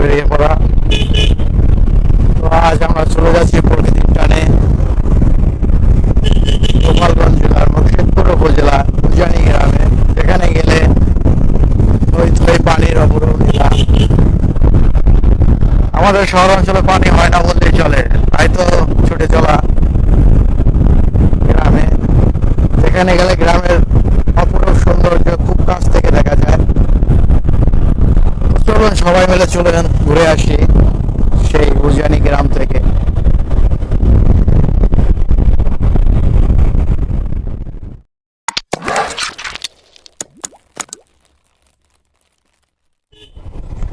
বেরিয়ে পড়া। তো আজ আমরা চলে যাচ্ছি প্রকৃতির টানে গোপালগঞ্জ জেলার মুর্শিদপুর উপজেলা, উজানি গ্রামে। সেখানে গেলে ওই পানির লীলা আমাদের শহর অঞ্চলে পানি হয় না বললেই চলে তাই তো ছুটে চলা গ্রামে যেখানে গেলে গ্রামের অপরূপ সৌন্দর্য খুব কাছ থেকে দেখা যায় তো চলুন সবাই মিলে চলেন ঘুরে আসি সেই উজানি গ্রাম থেকে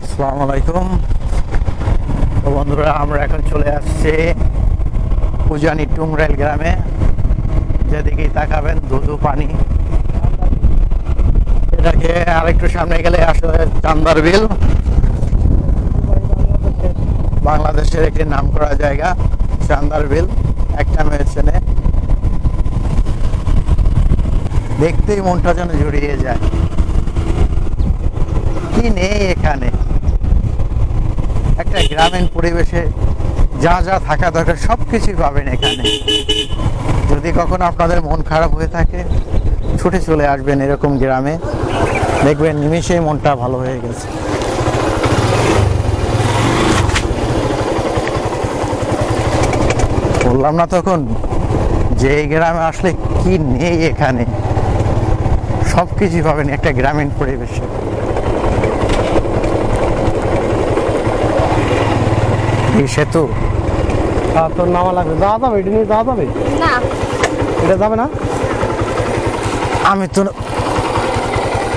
আসসালামু আলাইকুম তো বন্ধুরা আমরা এখন চলে আসছি উজানি টুংরাইল গ্রামে যেদিকেই তাকাবেন ধুধু পানি। এটাকে আরেকটু সামনে গেলে আসলে চান্দার বিল। বাংলাদেশের একটি নাম করা জায়গা, চান্দার বিল, একটা মেয়েছেনে দেখতেই মনটা যেন জুড়িয়ে যায়। কি নেই এখানে? একটা গ্রামীণ পরিবেশে যা যা থাকা দরকার সব কিছুই পাবেন এখানে। যদি কখনো আপনাদের মন খারাপ হয়ে থাকে, ছুটে চলে আসবেন এরকম গ্রামে। দেখবেন নিমিষেই মনটা ভালো হয়ে গেছে। বললাম না তখন, যে এই গ্রামে আসলে কি নেই এখানে? সব কিছুই পাবেন একটা গ্রামীণ পরিবেশে। এই সেতু হ্যাঁ তোর নামা লাগবে। যাওয়া যাবে? এটা নিয়ে যাওয়া যাবে? না। এটা যাবে না? আমি তো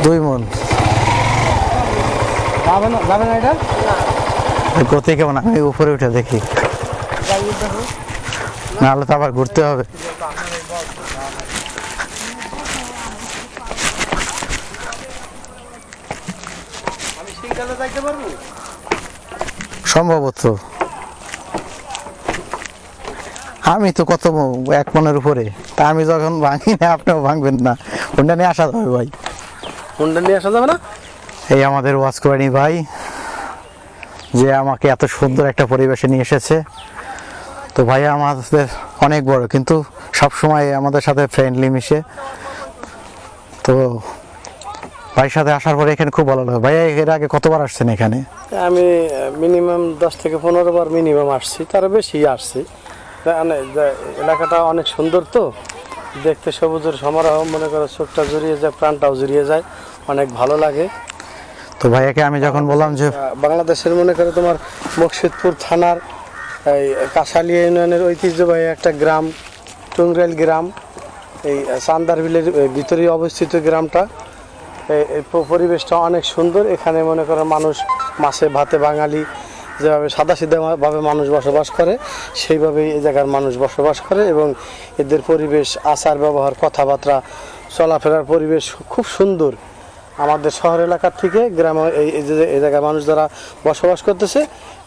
দুই মন। যাবে না যাবে না এটা? গতি কেমন? আমি উপরে উঠে দেখি। নাহলে তো আবার ঘুরতে হবে। সম্ভবত। আমি তো কত এক মনের উপরে। তা আমি যখন ভাঙি না আপনিও ভাঙবেন না। কোনটা নিয়ে আসা যাবে ভাই। কোনটা নিয়ে আসা যাবে না? এই আমাদের ওয়াজ ভাই। যে আমাকে এত সুন্দর একটা পরিবেশে নিয়ে এসেছে। তো ভাই আমাদের অনেক বড় কিন্তু সব সময় আমাদের সাথে ফ্রেন্ডলি মিশে। তো ভাইয়ের সাথে আসার পরে এখানে খুব ভালো লাগে। ভাইয়া এর আগে কতবার আসছেন এখানে? আমি মিনিমাম দশ থেকে পনেরো বার মিনিমাম আসছি। তার বেশি আসছি। এলাকাটা অনেক সুন্দর তো। দেখতে সবুজের সমারোহ মনে করো চোখটা জড়িয়ে যায় প্রাণটাও জড়িয়ে যায় অনেক ভালো লাগে। তো ভাইয়াকে আমি যখন বললাম যে বাংলাদেশের মনে করে তোমার মুর্শিদপুর থানার এই কাশালিয়া ইউনিয়নের ঐতিহ্যবাহী একটা গ্রাম টুংরাইল গ্রাম এই চান্দার বিলের ভিতরেই অবস্থিত গ্রামটা। এই- এই পরিবেশটা অনেক সুন্দর। এখানে মনে করো মানুষ মাছে ভাতে বাঙালি যেভাবে সাদা ভাবে মানুষ বসবাস করে, সেইভাবেই এই জায়গার মানুষ বসবাস করে এবং এদের পরিবেশ, আচার, ব্যবহার, কথাবার্তা, চলাফেরার পরিবেশ খুব সুন্দর। আমাদের শহর এলাকার থেকে গ্রামে এই যে জায়গায় মানুষ যারা বসবাস করতেছে,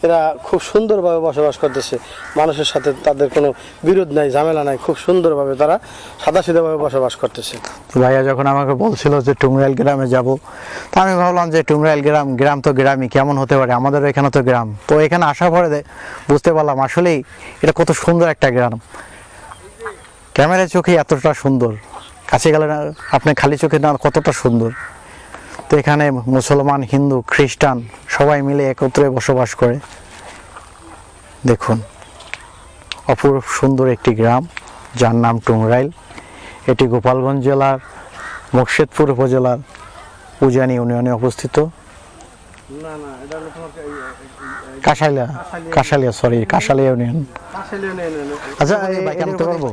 এরা খুব সুন্দরভাবে বসবাস করতেছে। মানুষের সাথে তাদের কোনো বিরোধ নাই, ঝামেলা নাই, খুব সুন্দরভাবে তারা সাদাসিধাভাবে বসবাস করতেছে। ভাইয়া যখন আমাকে বলছিল যে টুংরাইল গ্রামে যাব, তা আমি ভাবলাম যে টুংরাইল গ্রাম গ্রাম তো গ্রামই, কেমন হতে পারে? আমাদের এখানে তো গ্রাম। তো এখানে আসার পরে বুঝতে পারলাম আসলেই এটা কত সুন্দর একটা গ্রাম। ক্যামেরার চোখে এতটা সুন্দর। কাছে গেলে না, আপনি খালি চোখে না, কতটা সুন্দর। তো এখানে মুসলমান হিন্দু খ্রিস্টান সবাই মিলে একত্রে বসবাস করে। দেখুন অপূর্ব সুন্দর একটি গ্রাম যার নাম টুংরাইল। এটি গোপালগঞ্জ জেলার মুর্শিদপুর উপজেলার উজানি ইউনিয়নে অবস্থিত। Kansalia Kansalia sorry Kansalia union. আচ্ছা বাইক আনতে পারব?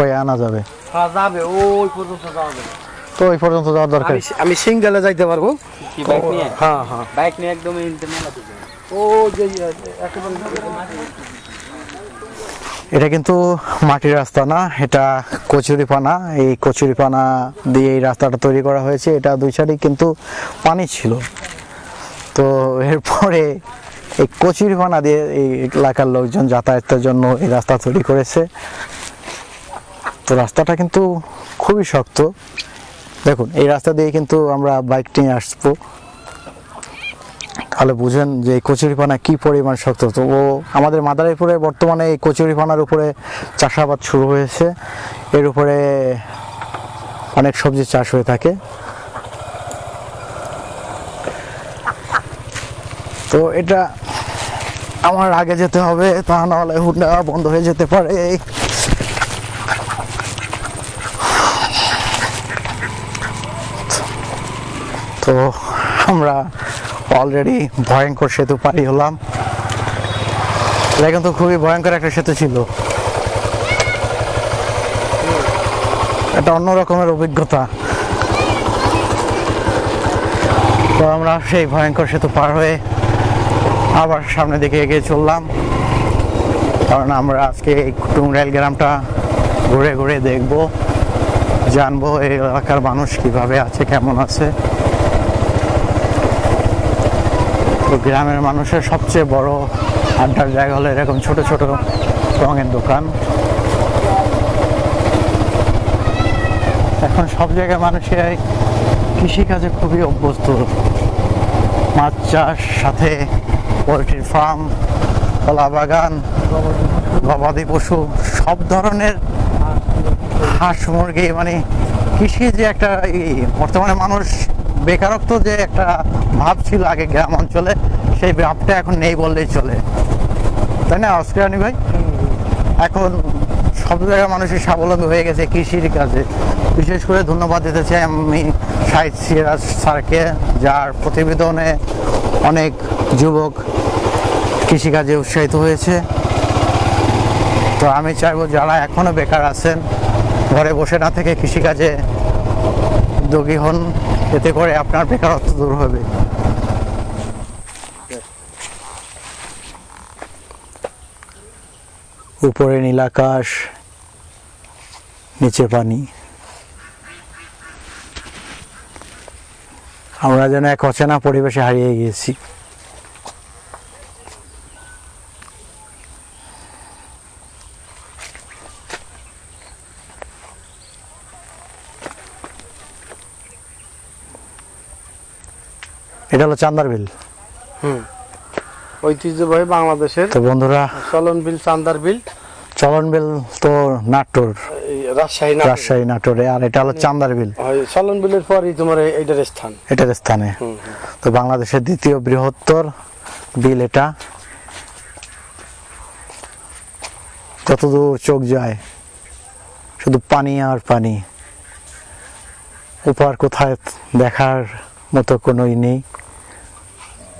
ওই আনা যাবে। হ্যাঁ যাবে ওই পর্যন্ত যাবে। তো ওই পর্যন্ত যাওয়ার দরকার। আমি সিঙ্গেলে যাইতে পারব। বাইক নিয়ে? হ্যাঁ হ্যাঁ। বাইক নিয়ে একদম ইনতে মেলা দিবে ও যে এটা কিন্তু মাটির রাস্তা না এটা কচুরিপানা। এই কচুরিপানা দিয়ে এই রাস্তাটা তৈরি করা হয়েছে। এটা দুই সাইডে কিন্তু পানি ছিল। তো এরপরে এই কচুরিপানা দিয়ে এই এলাকার লোকজন যাতায়াতের জন্য এই রাস্তা তৈরি করেছে। তো রাস্তাটা কিন্তু খুবই শক্ত। দেখুন, এই রাস্তা দিয়ে কিন্তু আমরা বাইক নিয়ে আসব। তাহলে বুঝেন যে এই কচুরিপানা কী পরিমাণ শক্ত। তো ও আমাদের মাদারীপুরে বর্তমানে এই কচুরিপানার উপরে চাষাবাদ শুরু হয়েছে। এর উপরে অনেক সবজি চাষ হয়ে থাকে। তো এটা আমার আগে যেতে হবে, তা নাহলে হুন্ডা বন্ধ হয়ে যেতে পারে। তো আমরা অলরেডি ভয়ঙ্কর সেতু পারি হলাম। এটা কিন্তু খুবই ভয়ঙ্কর একটা সেতু ছিল। এটা অন্য রকমের অভিজ্ঞতা। তো আমরা সেই ভয়ঙ্কর সেতু পার হয়ে আবার সামনের দিকে এগিয়ে চললাম। কারণ আমরা আজকে এই টুংরাইল গ্রামটা ঘুরে ঘুরে দেখব, জানব এই এলাকার মানুষ কীভাবে আছে, কেমন আছে। তো গ্রামের মানুষের সবচেয়ে বড় আড্ডার জায়গা হলো এরকম ছোট ছোট রঙের দোকান। এখন সব জায়গায় মানুষের কৃষিকাজে খুবই অভ্যস্ত। মাছ চাষ, সাথে পোলট্রির ফার্ম, কলা বাগান, গবাদি পশু, সব ধরনের হাঁস মুরগি মানে কৃষি যে একটা বর্তমানে মানুষ বেকারত্ব যে একটা ভাব ছিল আগে গ্রাম অঞ্চলে, সেই ভাবটা এখন নেই বললেই চলে। তাই না অস্ট্রেলিয়ানি ভাই? এখন সব জায়গায় মানুষের স্বাবলম্বী হয়ে গেছে কৃষির কাজে। বিশেষ করে ধন্যবাদ দিতে চাই আমি সাহিদ সিরাজ স্যারকে, যার প্রতিবেদনে অনেক যুবক কৃষিকাজে উৎসাহিত হয়েছে। তো আমি চাইব যারা এখনও বেকার আছেন, ঘরে বসে না থেকে কৃষিকাজে উদ্যোগী হন। এতে করে আপনার বেকারত্ব দূর হবে। উপরে নীলাকাশ নিচে পানি। আমরা যেন এক অচেনা পরিবেশে হারিয়ে গিয়েছি। হলো চান্দার বিল। হুম। ঐতিহ্যবাহী বাংলাদেশের তো বন্ধুরা চলন বিল চান্দার বিল। চলন বিল তো নাটোর। রাজশাহী রাজশাহী নাটোরে আর এটা হলো চান্দার বিল। চলন বিলের পরই তোমার এইটার স্থান। এটার স্থানে। তো বাংলাদেশের দ্বিতীয় বৃহত্তর বিল এটা। যতদূর চোখ যায় শুধু পানি আর পানি। উপার কোথায় দেখার মতো কোনোই নেই।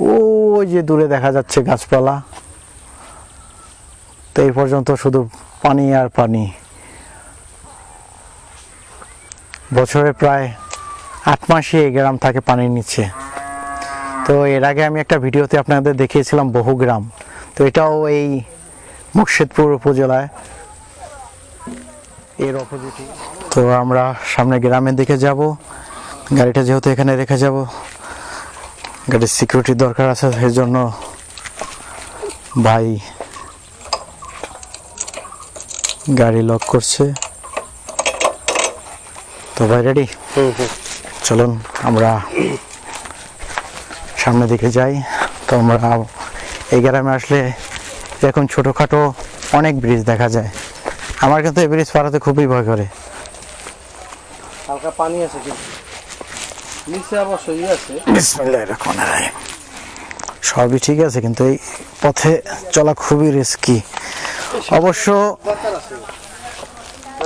ওই যে দূরে দেখা যাচ্ছে গাছপালা। তো এই পর্যন্ত শুধু পানি আর পানি। বছরে প্রায় আট মাসই এই গ্রাম থাকে পানির নিচে। তো এর আগে আমি একটা ভিডিওতে আপনাদের দেখিয়েছিলাম বহু গ্রাম। তো এটাও এই মুর্শিদপুর উপজেলায়। এর অপোজিটে। তো আমরা সামনে গ্রামের দিকে যাব। গাড়িটা যেহেতু এখানে রেখে যাব। গাড়ির সিকিউরিটির দরকার আছে সেই জন্য ভাই গাড়ি লক করছে। তো ভাই রেডি। চলুন আমরা সামনের দিকে যাই। তো আমরা এই গ্রামে আসলে এরকম ছোটোখাটো অনেক ব্রিজ দেখা যায়। আমার কিন্তু এই ব্রিজ পাড়াতে খুবই ভয় করে। হালকা পানি আছে কিন্তু। নিচে অবশ্য ই আছে। বিসমিল্লাহির রহমানির রহিম। সবই ঠিক আছে কিন্তু এই পথে চলা খুবই রিস্কি অবশ্য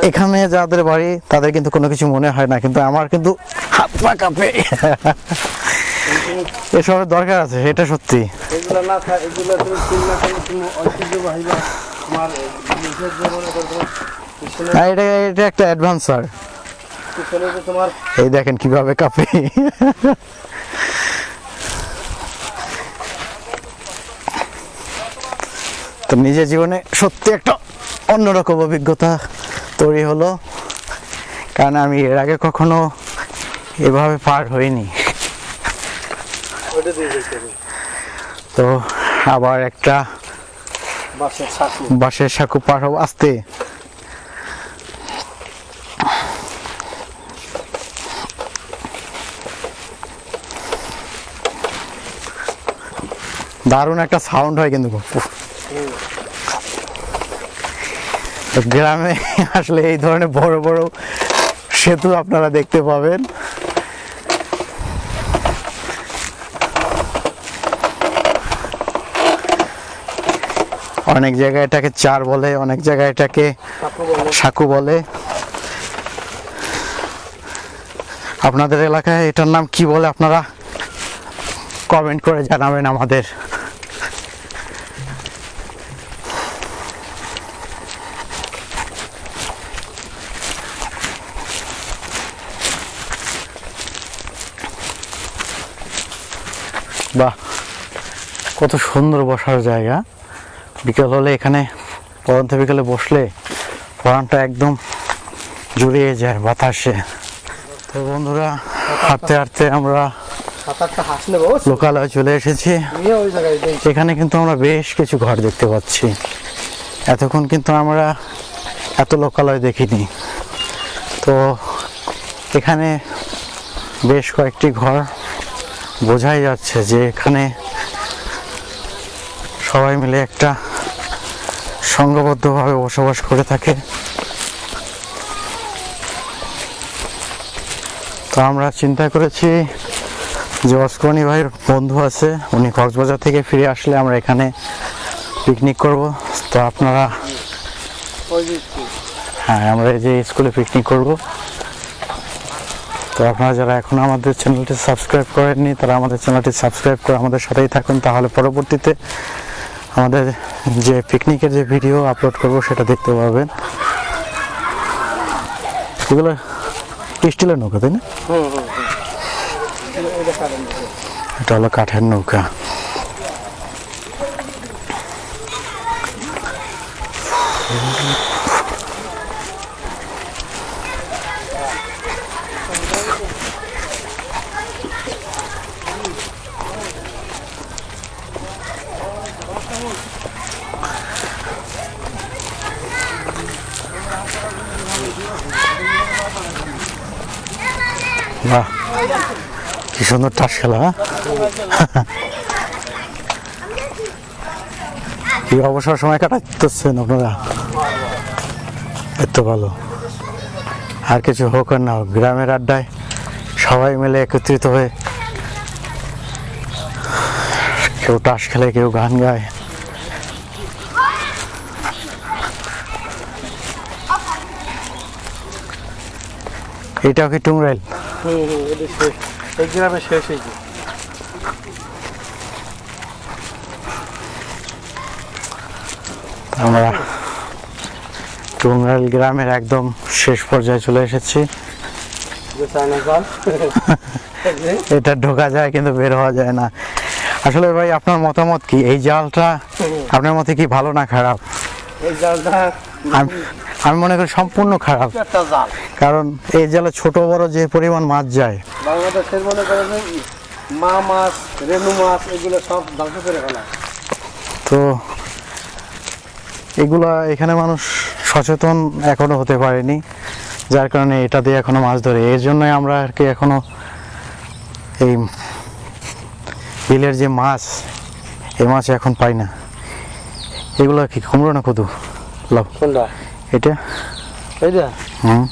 এখানে যাদের বাড়ি তাদের কিন্তু কোনো কিছু মনে হয় না কিন্তু আমার কিন্তু হাত পা কাঁপে। এসবের দরকার আছে এটা সত্যি। এগুলো না থাকে এগুলো তুমি চিন করলে তুমি ঐতিহ্যবাহী তোমার নিজের যে করো তোমার পিছনে আর এটা এটা একটা অ্যাডভান্স স্যার এই দেখেন কীভাবে কাঁপে। তো নিজের জীবনে সত্যি একটা অন্যরকম অভিজ্ঞতা তৈরি হলো। কারণ আমি এর আগে কখনো এভাবে পার হইনি। তো আবার একটা বাসের সাঁকু পার হব আসতে। দারুণ একটা সাউন্ড হয় কিন্তু গ্রামে আসলে এই ধরনের বড় বড় সেতু আপনারা দেখতে পাবেন। অনেক জায়গায় এটাকে চার বলে অনেক জায়গায় এটাকে সাকু বলে। আপনাদের এলাকায় এটার নাম কি বলে আপনারা? কমেন্ট করে জানাবেন আমাদের। কত সুন্দর বসার জায়গা। বিকেল হলে এখানে পরন্ত বিকেলে বসলে পরানটা একদম জুড়িয়ে যায় বাতাসে। তো বন্ধুরা হাঁটতে হাঁটতে আমরা লোকালয়ে চলে এসেছি। এখানে কিন্তু আমরা বেশ কিছু ঘর দেখতে পাচ্ছি। এতক্ষণ কিন্তু আমরা এত লোকালয় দেখিনি। তো এখানে বেশ কয়েকটি ঘর বোঝাই যাচ্ছে যে এখানে সবাই মিলে একটা সংঘবদ্ধভাবে বসবাস করে থাকে। তো আমরা চিন্তা করেছি যে অস্করণী ভাইয়ের বন্ধু আছে, উনি কক্সবাজার থেকে ফিরে আসলে আমরা এখানে পিকনিক করব। তো আপনারা হ্যাঁ আমরা এই যে স্কুলে পিকনিক করব। তো আপনারা যারা এখন আমাদের চ্যানেলটি সাবস্ক্রাইব করেননি, তারা আমাদের চ্যানেলটি সাবস্ক্রাইব করে আমাদের সাথেই থাকুন। তাহলে পরবর্তীতে আমাদের যে পিকনিকের যে ভিডিও আপলোড করব সেটা দেখতে পাবেন এগুলো স্টিলের নৌকা তাই না? এটা হলো কাঠের নৌকা। বাহ সুন্দর টাস খেলা? কি অবসর সময় কাটাচ্ছেন আপনারা। এত ভালো। আর কিছু হোক আর না হোক, গ্রামের আড্ডায় সবাই মিলে একত্রিত হয়ে কেউ টাস খেলে, কেউ গান গায়। এটাও কি টুংরাইল? এই গ্রামে শেষ হয়েছে আমরা টুংরাইল গ্রামের একদম শেষ পর্যায়ে চলে এসেছি। এটা ঢোকা যায় কিন্তু বের হওয়া যায় না। আসলে ভাই আপনার মতামত কি? এই জালটা আপনার মতে কি ভালো না খারাপ? এই জালটা আমি আমি মনে করি সম্পূর্ণ খারাপ। কারণ এই জালে ছোট বড় যে পরিমাণ মাছ যায় বাংলাদেশের মনে করেন যে মা মাছ রেণু মাছ এগুলো সব ধ্বংস করে ফেলা। তো এগুলা এখানে মানুষ সচেতন এখনও হতে পারেনি যার কারণে এটা দিয়ে এখনও মাছ ধরে। এর জন্যই আমরা আর কি এখনও এই বিলের যে মাছ এই মাছ এখন পাই না। এগুলো কি কুমড়ো না কদু? লাভ এটা? এইটা? হুম।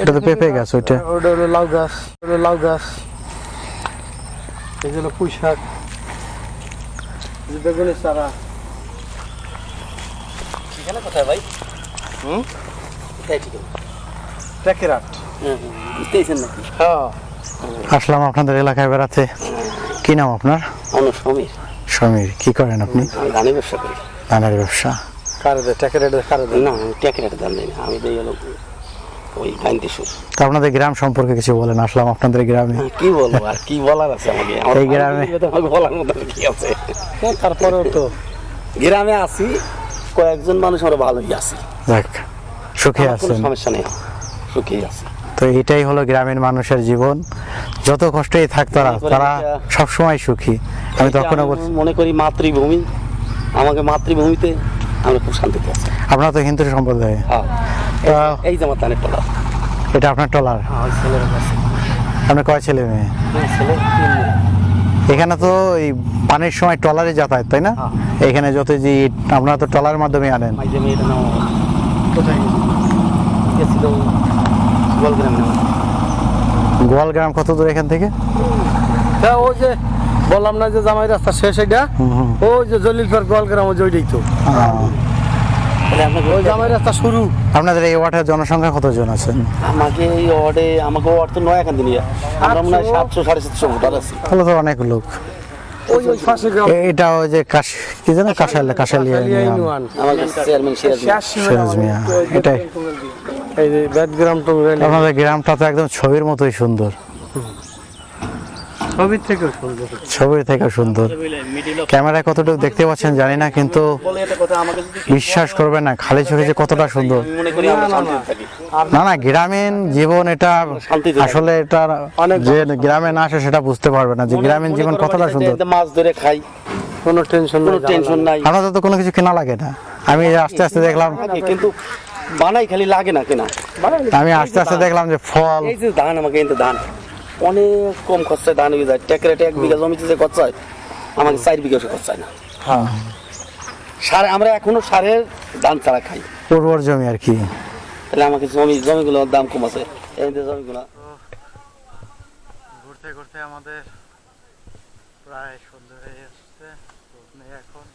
এটা তো পেঁপে গাছ ওইটা। ওটা হলো লাউ গাছ ওটা লাউ গাছ। এই হলো পুঁই শাক। বেগুনের চারা। এখানে কোথায় ভাই? হুম? কোথায় ঠিক ট্যাকেরাট। বুঝতেছেন নাকি? হ্যাঁ। আসলাম আপনাদের এলাকায় বেড়াতে। কি নাম আপনার? আমার সমীর। সমীর কি করেন আপনি? আমি ধানের ব্যবসা করি। ধানের ব্যবসা। কারে দেয় ট্যাকেরাট কারে দেয় না আমি ট্যাকের একটা দাম দিই না আমি দিই হলো ওই তো আপনাদের গ্রাম সম্পর্কে কিছু বলেন আসলাম আপনাদের গ্রামে। কি বলব আর কি বলার আছে আমাকে? এই গ্রামে- আমাকে বলার মতো কি আছে। হ্যাঁ, তারপরেও তো। গ্রামে আছি কয়েকজন মানুষ আমরা ভালোই আছি। যাক সুখে আছেন। সমস্যা নেই সুখেই আছি। তো এটাই হলো গ্রামের মানুষের জীবন। যত কষ্টেই থাক তারা তারা সবসময় সুখী। আমি তখনও বলছি মনে করি মাতৃভূমি। আমাকে মাতৃভূমিতে আমরা খুব শান্তিতে আছি। আপনারা তো হিন্দু সম্প্রদায়। হ্যাঁ। এই যে আমার তানের টলা এটা আপনার টলার? হ্যাঁ আপনার কয় ছেলে মেয়ে? এখানে তো এই পানির সময় ট্রলারে যাতায়াত তাই না? হ্যাঁ। এখানে যত যে আপনারা তো ট্রলারের মাধ্যমে আনেন। গোয়ালগ্রাম কত দূর এখান থেকে? হ্যাঁ ওই যে বললাম না যে জামাই রাস্তা শেষ এটা। ওই যে জলিলপুর গোয়ালগ্রাম ওই যে ওইটাই তো। শুরু। আপনাদের এই ওয়ার্ডের জনসংখ্যা কতজন আছেন? আমাকে এই ওয়ার্ডে আমাকে ওয়ার্ড তো নয় এখান দিয়ে আমরা মনে হয় সাতশো সাড়ে সাতশো ভোটার আছি। তাহলে তো অনেক লোক। এটা ওই যে কাশ কি জানো? কাশাল কাশালিয়া কালিয়া ইউনিয়ন। আমাকে চেয়ারম্যান সিরাজ মিয়া। সিরাজ মিয়া এটাই। এই যে বেদগ্রাম টঙ্গরাইল আপনাদের গ্রামটা তো একদম ছবির মতোই সুন্দর। ছবির থেকেও সুন্দর। ছবির থেকে সুন্দর। ক্যামেরায় কতটুকু দেখতে পাচ্ছেন জানি না কিন্তু বিশ্বাস করবেন না খালি চোখে যে কতটা সুন্দর। মনে থাকি না না গ্রামীণ জীবন এটা আসলে এটা যে গ্রামে না আসে সেটা বুঝতে পারবে না যে গ্রামীণ জীবন কতটা সুন্দর। মাছ ধরে খাই কোনো টেনশন কোনো টেনশন নাই। আমাদের তো কোনো কিছু কেনা লাগে না। আমি আস্তে আস্তে দেখলাম কিন্তু বানাই খালি লাগে না কেনা। আমি আস্তে আস্তে দেখলাম যে ফল। এই যে ধান আমাকে কিন্তু ধান। অনেক কম খরচায় ধান হয়ে যায় ট্যাকরেটে এক বিঘা জমিতে যে খরচা হয় আমাকে চার বিঘা সে খরচা হয় না। হ্যাঁ, সার আমরা এখনও সারের ধান ছাড়া খাই। উর্বর জমি আর কি। তাহলে আমাকে জমি জমিগুলোর দাম কম আছে। এই যে জমিগুলো। ঘুরতে ঘুরতে আমাদের প্রায় সন্ধ্যে হয়ে এসছে এখন।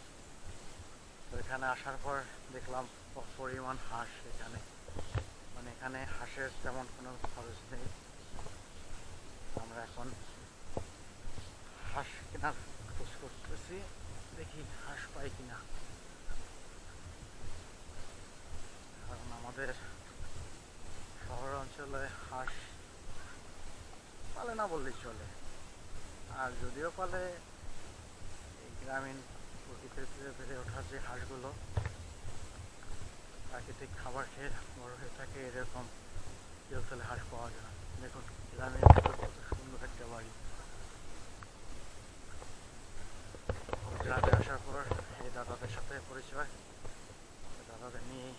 এখানে আসার পর দেখলাম প- পরিমাণ হাঁস এখানে মানে এখানে হাঁসের তেমন কোনো খরচ নেই আমরা এখন হাঁস কেনার খোঁজ করতেছি দেখি হাঁস পাই কিনা কারণ আমাদের শহর অঞ্চলে হাঁস পালে না বললেই চলে। আর যদিও পালে গ্রামীণ প্রকৃতিতে বেড়ে ওঠার যে হাঁসগুলো, প্রাকৃতিক খাবার খেয়ে বড় হয়ে থাকে, এরকম তাহলে হাঁস পাওয়া যায় না। দেখুন, গ্রামের কত সুন্দর একটা বাড়ি। গ্রামে আসার পর এই দাদাদের সাথে পরিচয়, দাদাদের নিয়ে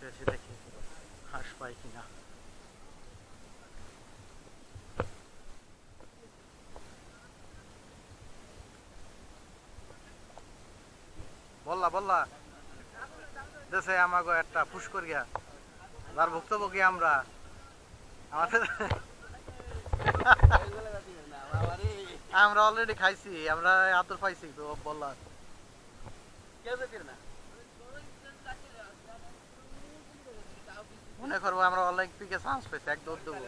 ঘুরতে এসে কিনা। বললা বললা। দেশে একটা পুশ যার ভুক্তভোগী আমরা? আমাদের আমরা অলরেডি খাইছি, আমরা আতর পাইছি তো, বললা। মনে করব আমরা অলিম্পিকে চান্স পেয়েছি, এক দৌড় দেবো।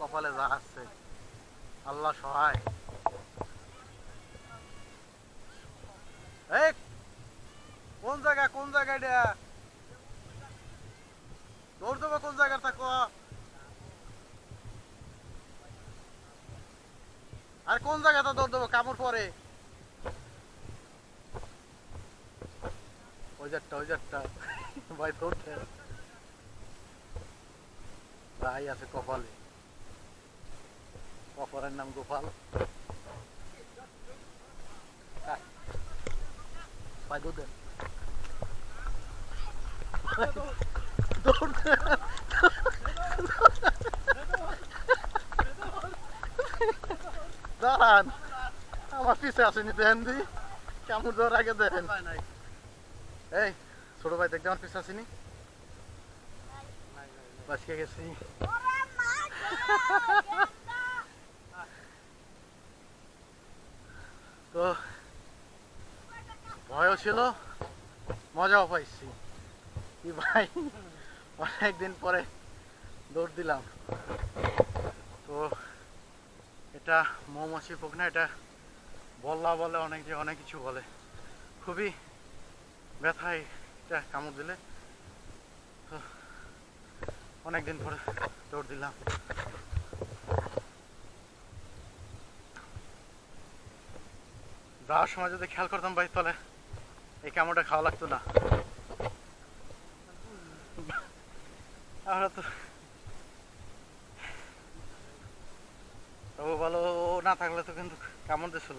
কপালে যা আছে, আল্লাহ সহায়। কোন জায়গা কোন জায়গা এটা? দৌড় দেবো কোন জায়গা থাকো আর কোন জায়গাটা দৌড় দেবো? কামড় পরে। ওই যারটা ভাই দৌড়তে ভাই আছে কপালে। কপালের নাম গোপাল। ভাই, দৌড় দেন দাঁড়ান। আমার পিছে আসেনি, দেন দি। কেমন দেওয়ার আগে দেন। এই, ছোট ভাই দেখতে আমার পিছে আসেনি? বাসকে গেছি। তো, ভয়ও ছিল, মজাও পাইছি। কি ভাই, অনেকদিন পরে দৌড় দিলাম। তো, এটা মৌমাছি পোক না, এটা বল্লা বলে অনেক অনেক কিছু বলে। খুবই ব্যথায় এটা কামড় দিলে। তো অনেকদিন পরে দৌড় দিলাম। যাওয়ার সময় যদি খেয়াল করতাম ভাই তাহলে এই কামড়টা খাওয়া লাগতো না। আমরা তো তবু ভালো না থাকলে তো কিন্তু কামড় দিছিল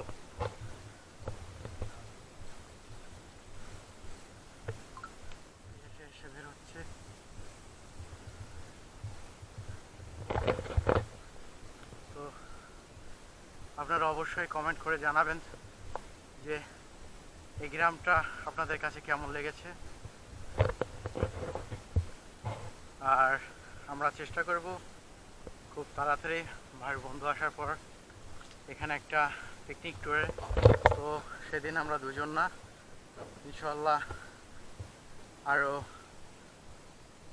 এসে এসে বের হচ্ছে আপনারা অবশ্যই কমেন্ট করে জানাবেন যে এই গ্রামটা আপনাদের কাছে কেমন লেগেছে। আর আমরা চেষ্টা করব খুব তাড়াতাড়ি ভাইয়ের বন্ধু আসার পর এখানে একটা পিকনিক ট্যুরে তো সেদিন আমরা দুজন না ইনশাল্লাহ আরও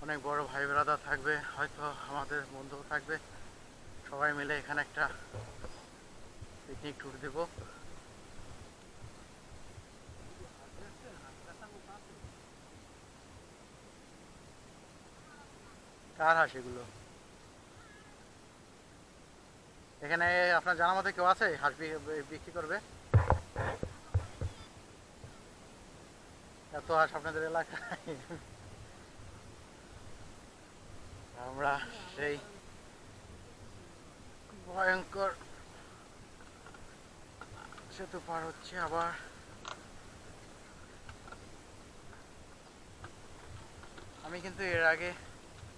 অনেক বড় ভাই ব্রাদার থাকবে, হয়তো আমাদের বন্ধু থাকবে। সবাই মিলে এখানে একটা পিকনিক ট্যুর দেব। কার হাঁস এগুলো? এখানে আপনার জানা মতে কেউ আছে? হাঁস বিক্রি করবে? এত হাঁস আপনাদের এলাকায়? আমরা সেই ভয়ঙ্কর সেতু পার হচ্ছে আবার। আমি কিন্তু এর আগে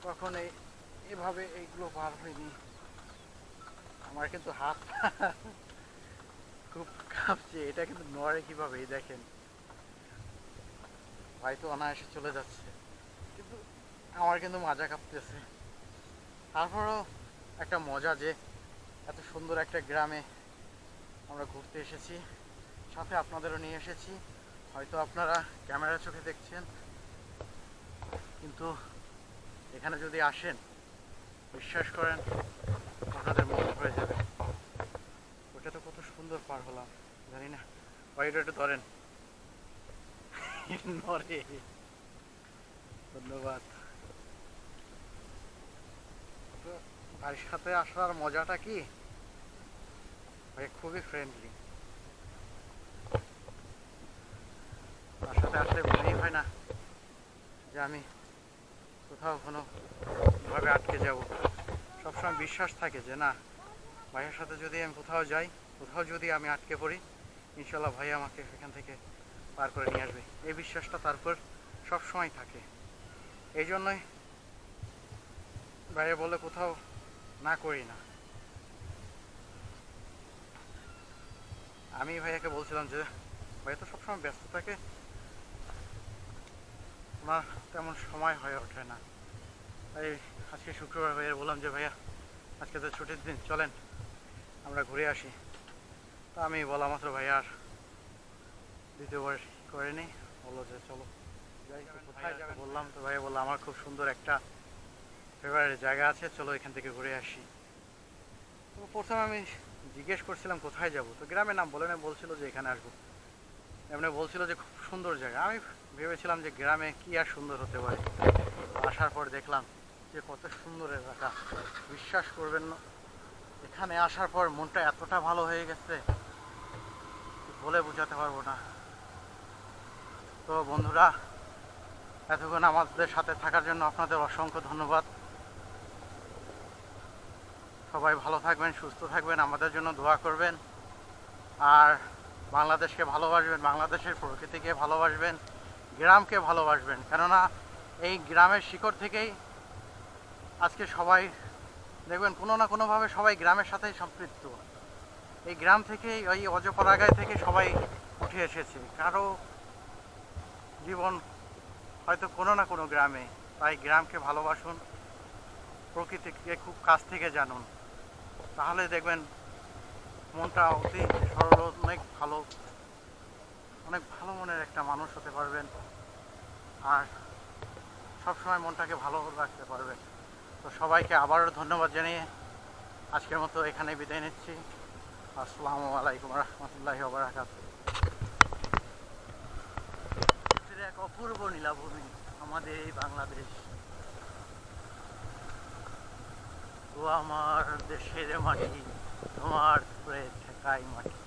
কখনো এভাবে এইগুলো পার হইনি। আমার কিন্তু হাত খুব কাঁপছে, এটা কিন্তু নড়ে কীভাবে, এই দেখেন। ভাই তো অনায়াসে চলে যাচ্ছে, কিন্তু আমার কিন্তু মাজা কাঁপতেছে। তারপরও একটা মজা যে, এত সুন্দর একটা গ্রামে আমরা ঘুরতে এসেছি, সাথে আপনাদেরও নিয়ে এসেছি। হয়তো আপনারা ক্যামেরা চোখে দেখছেন, কিন্তু এখানে যদি আসেন, বিশ্বাস করেন, আপনাদের মন হয়ে যাবে। ওটা তো কত সুন্দর পার হলাম, জানি না। ওইটা একটু ধরেন। ধন্যবাদ। তার সাথে আসার মজাটা কি? ভাই খুবই ফ্রেন্ডলি তার সাথে আসলে মনেই হয় না যে আমি কোথাও কোনো ভাবে আটকে যাব। সবসময় বিশ্বাস থাকে যে না, ভাইয়ের সাথে যদি আমি কোথাও যাই, কোথাও যদি আমি আটকে পড়ি, ইনশাল্লাহ ভাই আমাকে সেখান থেকে পার করে নিয়ে আসবে। এই বিশ্বাসটা তারপর সবসময় থাকে। এই জন্যই ভাইয়া বলে কোথাও না করি না। আমি ভাইয়াকে বলছিলাম যে ভাইয়া তো সবসময় ব্যস্ত থাকে। ওনার তেমন সময় হয়ে ওঠে না। তাই আজকে শুক্রবার ভাইয়া বললাম যে ভাইয়া আজকে তো ছুটির দিন চলেন আমরা ঘুরে আসি। তা আমি বলা মাত্র ভাইয়া আর দ্বিতীয়বার করেনি বলল যে চলো যাই কোথায়? বললাম তো ভাইয়া বলল আমার খুব সুন্দর একটা ফেভারিট জায়গা আছে চলো এখান থেকে ঘুরে আসি। তো প্রথমে আমি জিজ্ঞেস করছিলাম, কোথায় যাব? তো গ্রামের নাম বলে না, বলছিল যে এখানে আসব। এমনি বলছিল যে খুব সুন্দর জায়গা। আমি ভেবেছিলাম যে গ্রামে কি আর সুন্দর হতে পারে। আসার পর দেখলাম যে কত সুন্দর এলাকা। বিশ্বাস করবেন না, এখানে আসার পর মনটা এতটা ভালো হয়ে গেছে বলে বোঝাতে পারব না। তো বন্ধুরা, এতক্ষণ আমাদের সাথে থাকার জন্য আপনাদের অসংখ্য ধন্যবাদ। সবাই ভালো থাকবেন, সুস্থ থাকবেন, আমাদের জন্য দোয়া করবেন। আর বাংলাদেশকে ভালোবাসবেন, বাংলাদেশের প্রকৃতিকে ভালোবাসবেন, গ্রামকে ভালোবাসবেন। কেননা এই গ্রামের শিকড় থেকেই আজকে সবাই, দেখবেন কোনো না কোনোভাবে সবাই গ্রামের সাথেই সম্পৃক্ত। এই গ্রাম থেকেই ওই অজপরাগায় থেকে সবাই উঠে এসেছে। কারও জীবন হয়তো কোনো না কোনো গ্রামে, তাই গ্রামকে ভালোবাসুন, প্রকৃতিকে খুব কাছ থেকে জানুন। তাহলে দেখবেন মনটা অতি সরল, অনেক ভালো অনেক ভালো মনের একটা মানুষ হতে পারবেন। আর সবসময় মনটাকে ভালো রাখতে পারবেন। তো সবাইকে আবারও ধন্যবাদ জানিয়ে আজকের মতো এখানে বিদায় নিচ্ছি। আসসালামু আলাইকুম রহমতুল্লাহি ওবরাকাত এক অপূর্ব নীলাভূমি আমাদের এই বাংলাদেশ। ও আমার দেশের মাটি তোমার করে ঠেকাই মাটি।